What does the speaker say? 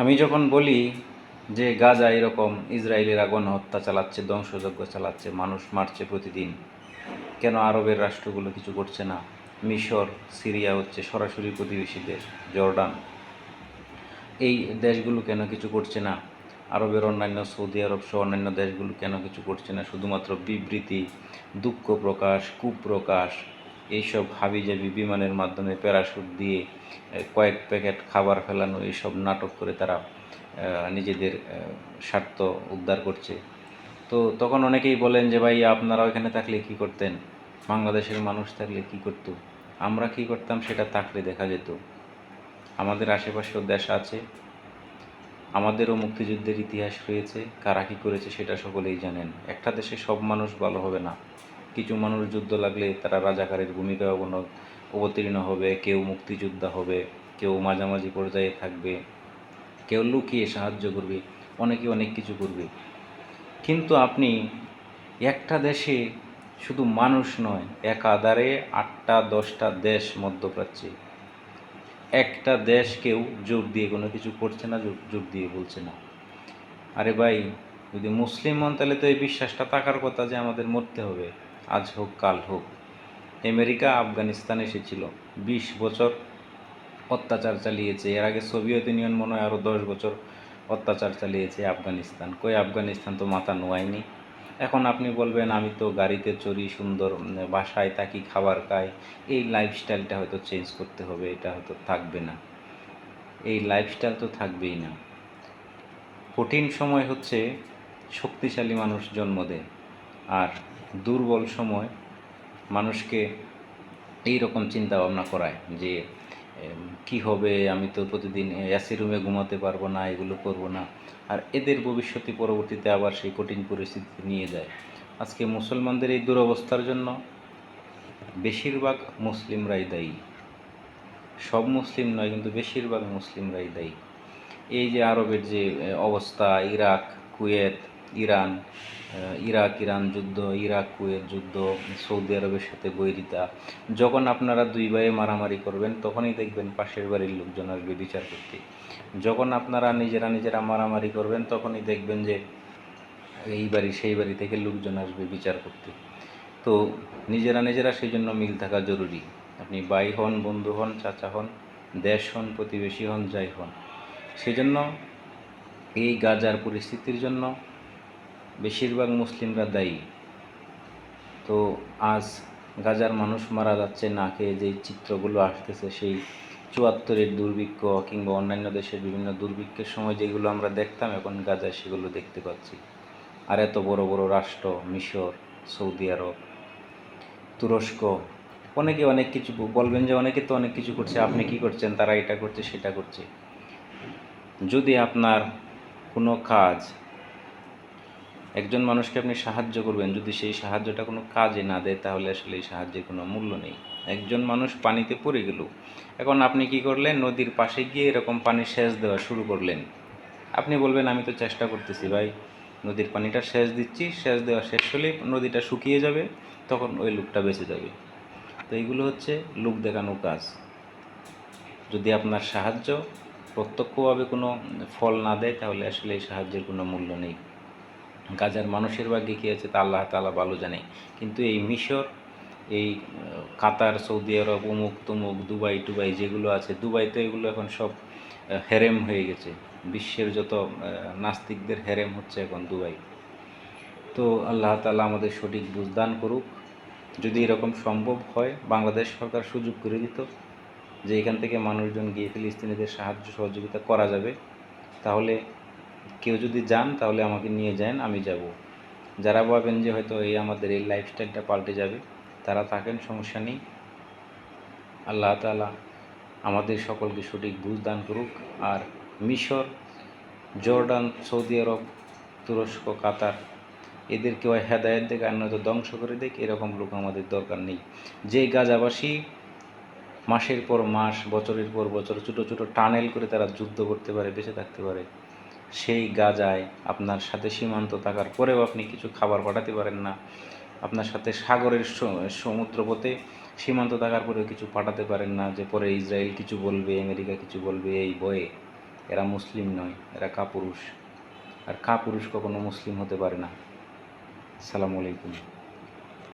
আমি যখন বলি যে গাজা এরকম ইসরায়েলের আগুন হত্যা চালাচ্ছে, ধ্বংসযজ্ঞ চালাচ্ছে, মানুষ মারছে প্রতিদিন, কেন আরবের রাষ্ট্রগুলো কিছু করছে না? মিশর, সিরিয়া হচ্ছে সরাসরি প্রতিবেশী দেশ জর্ডান। এই দেশগুলো কেন কিছু করছে না? আরবের অন্যান্য সৌদি আরব সহ অন্যান্য দেশগুলো কেন কিছু করছে না? শুধুমাত্র বিবৃতি, দুঃখ প্রকাশ, কুপ্রকাশ এইসব হাবিজাবি বিমানের মাধ্যমে প্যারাশুট দিয়ে কয়েক প্যাকেট খাবার ফেলানো, এইসব নাটক করে তারা নিজেদের স্বার্থ উদ্ধার করছে। তো তখন অনেকেই বলেন যে, ভাই, আপনারা ওইখানে থাকলে কি করতেন? বাংলাদেশের মানুষ থাকলে কি করত? আমরা কি করতাম সেটা থাকলে দেখা যেত। আমাদের আশেপাশেও দেশ আছে। আমাদেরও মুক্তিযুদ্ধের ইতিহাস রয়েছে। কারা কী করেছে সেটা সকলেই জানেন। একটা দেশে সব মানুষ ভালো হবে না। কিছু মানুষ যুদ্ধ লাগলে তারা রাজাকারের ভূমিকা অবন- অবতীর্ণ হবে, কেউ মুক্তিযোদ্ধা হবে, কেউ মাঝামাঝি পর্যায়ে থাকবে, কেউ লুকিয়ে সাহায্য করবে, অনেকে অনেক কিছু করবে। কিন্তু আপনি একটা দেশে শুধু মানুষ নয় একাধারে আটটা, দশটা দেশ মধ্যপ্রাচ্যে। একটা দেশ কেউ জোর দিয়ে কোনো কিছু করছে না জোর দিয়ে বলছে না। আরে ভাই, যদি মুসলিম হন তাহলে তো এই বিশ্বাসটা থাকার কথা যে আমাদের মরতে হবে। আজ হোক, কাল হোক। আমেরিকা, আফগানিস্তান এসেছিল বিশ বছর অত্যাচার চালিয়েছে। এর আগে সোভিয়েত ইউনিয়ন মনে হয় আরও দশ বছর অত্যাচার চালিয়েছে আফগানিস্তান। কই আফগানিস্তান তো মাথা নোয়ায়নি। এখন আপনি বলবেন, আমি তো গাড়িতে চড়ি, সুন্দর বাসায় থাকি, খাবার খাই। এই লাইফস্টাইলটা হয়তো চেঞ্জ করতে হবে, এটা হয়তো থাকবে না। এই লাইফস্টাইল তো থাকবেই না। কঠিন সময় হচ্ছে শক্তিশালী মানুষ জন্ম দেয়। আর দুর্বল সময় মানুষকে এই রকম চিন্তা ভাবনা করায় যে কি হবে? আমি তো প্রতিদিন এসি রুমে ঘুমাতে পারব না, এগুলো করব না। আর এদের ভবিষ্যতে পরবর্তীতে আবার সেই কঠিন পরিস্থিতিতে নিয়ে যায়। আজকে মুসলমানদের এই দুরবস্থার জন্য বেশিরভাগ মুসলিমরাই দায়ী। সব মুসলিম নয়, কিন্তু বেশিরভাগ মুসলিমরাই দায়ী। এই যে আরবের যে অবস্থা, Iraq, Kuwait Iran Iraq, Iran যুদ্ধ, ইরাক কুয়ের যুদ্ধ, সৌদি আরবের সাথে বৈরিতা। যখন আপনারা দুই ভাইয়ে মারামারি করবেন, তখনই দেখবেন পাশের বাড়ির লোকজন আসবে বিচার করতে। যখন আপনারা নিজেরা নিজেরা মারামারি করবেন, তখনই দেখবেন যে এই বাড়ি, সেই বাড়ি থেকে লোকজন আসবে বিচার করতে। তো নিজেরা নিজেরা সেই জন্য মিল থাকা জরুরি। আপনি ভাই হন, বন্ধু হন, চাচা হন, দেশ হন, প্রতিবেশী হন, যাই হন। সেজন্য এই গাজার পরিস্থিতির জন্য বেশিরভাগ মুসলিমরা দায়ী। তো আজ গাজার মানুষ মারা যাচ্ছে, না খেয়ে যেই চিত্রগুলো আসতেছে, সেই চুয়াত্তরের দুর্ভিক্ষ কিংবা অন্যান্য দেশের বিভিন্ন দুর্ভিক্ষের সময় যেগুলো আমরা দেখতাম, এখন গাজায় সেগুলো দেখতে পাচ্ছি। আর এত বড় বড় রাষ্ট্র, মিশর, সৌদি আরব, তুরস্ক, অনেকে অনেক কিছু বলবেন যে অনেকে তো অনেক কিছু করছে, আপনি কি করছেন, তারা এটা করছে, সেটা করছে। যদি আপনার কোনো কাজ একজন মানুষকে আপনি সাহায্য করবেন, যদি সেই সাহায্যটা কোনো কাজে না দেয়, তাহলে আসলে এই সাহায্যের কোনো মূল্য নেই। একজন মানুষ পানিতে পড়ে গেল, এখন আপনি কি করলেন? নদীর পাশে গিয়ে এরকম পানি সেচ দেওয়া শুরু করলেন। আপনি বলবেন, আমি তো চেষ্টা করতেছি ভাই, নদীর পানিটা সেচ দিচ্ছি, সেচ দেওয়া শেষ হলে নদীটা শুকিয়ে যাবে, তখন ওই লোকটা বেঁচে যাবে। তো এইগুলো হচ্ছে লোক দেখানো কাজ। যদি আপনার সাহায্য প্রত্যক্ষভাবে কোনো ফল না দেয়, তাহলে আসলে এই সাহায্যের কোনো মূল্য নেই। গাজার মানুষের ভাগ্যে কী আছে তা আল্লাহ তালা ভালো জানে। কিন্তু এই মিশর, এই কাতার, সৌদি আরব, অমুক তমুক, দুবাই, টুবাই যেগুলো আছে দুবাই তো এগুলো এখন সব হেরেম হয়ে গেছে। বিশ্বের যত নাস্তিকদের হেরেম হচ্ছে এখন দুবাই। তো আল্লাহ তালা আমাদের সঠিক বুঝদান করুক। যদি এরকম সম্ভব হয়, বাংলাদেশ সরকার সুযোগ করে দিত যে এখান থেকে মানুষজন গিয়ে ফিলিস্তিনিদের সাহায্য সহযোগিতা করা যাবে, তাহলে কেউ যদি যান তাহলে আমাকে নিয়ে যান, আমি যাব। যারা ভাবেন যে হয়তো এই আমাদের এই লাইফস্টাইলটা পাল্টে যাবে, তারা থাকেন, সমস্যা নেই। আল্লাহ তালা আমাদের সকলকে সঠিক বুঝ দান করুক। আর মিশর, জর্ডান, সৌদি আরব, তুরস্ক, কাতার এদেরকেও হেদায়ত দেখ আর নয়তো ধ্বংস করে দেখ এরকম লোক আমাদের দরকার নেই। যে গাজাবাসী মাসের পর মাস, বছরের পর বছর ছোটো ছোটো টানেল করে তারা যুদ্ধ করতে পারে, বেঁচে থাকতে পারে। সেই গাজায় আপনার সাথে সীমান্ত থাকার পরেও আপনি কিছু খাবার পাঠাতে পারেন না। আপনার সাথে সাগরের সমুদ্রপথে সীমান্ত থাকার পরেও কিছু পাঠাতে পারেন না যে পরে ইসরায়েল কিছু বলবে, আমেরিকা কিছু বলবে এই বয়ে এরা মুসলিম নয়, এরা কাপুরুষ। আর কাপুরুষ কখনো মুসলিম হতে পারে না। সালামু আলাইকুম।